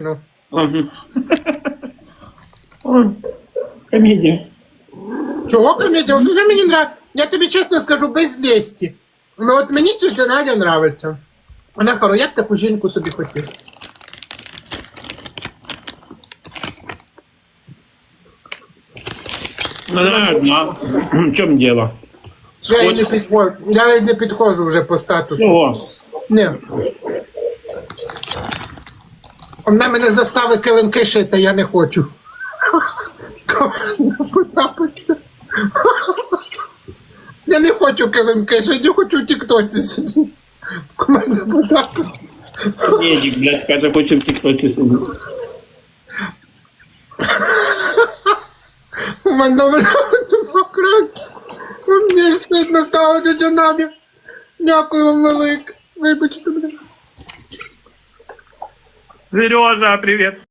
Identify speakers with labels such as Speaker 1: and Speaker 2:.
Speaker 1: Ну.
Speaker 2: Ага. Ой, Комедія.
Speaker 1: Чого комедія? От Вона мені нравиться. Я тобі чесно скажу, без лісті. Ну от мені тетя Надя нравиться. Вона хоро, я б таку жінку собі хотів.
Speaker 2: Ну ладно, в чому діло?
Speaker 1: Я їй не підходжу. Я їй не підходжу вже по статусу.
Speaker 2: Чого?
Speaker 1: Ні. Вона мене заставить килимки шити, я не хочу. Я не хочу килимки шити, я хочу в тіктоці сидіти. Команда Потапа.
Speaker 2: Комедік, блядь, каже, хоче в тіктоці сидіти.
Speaker 1: У мене демократ. Мені ж стидно стало тетя Надя. Дякую вам велике. Вибачте мене.
Speaker 2: Сережа, привіт.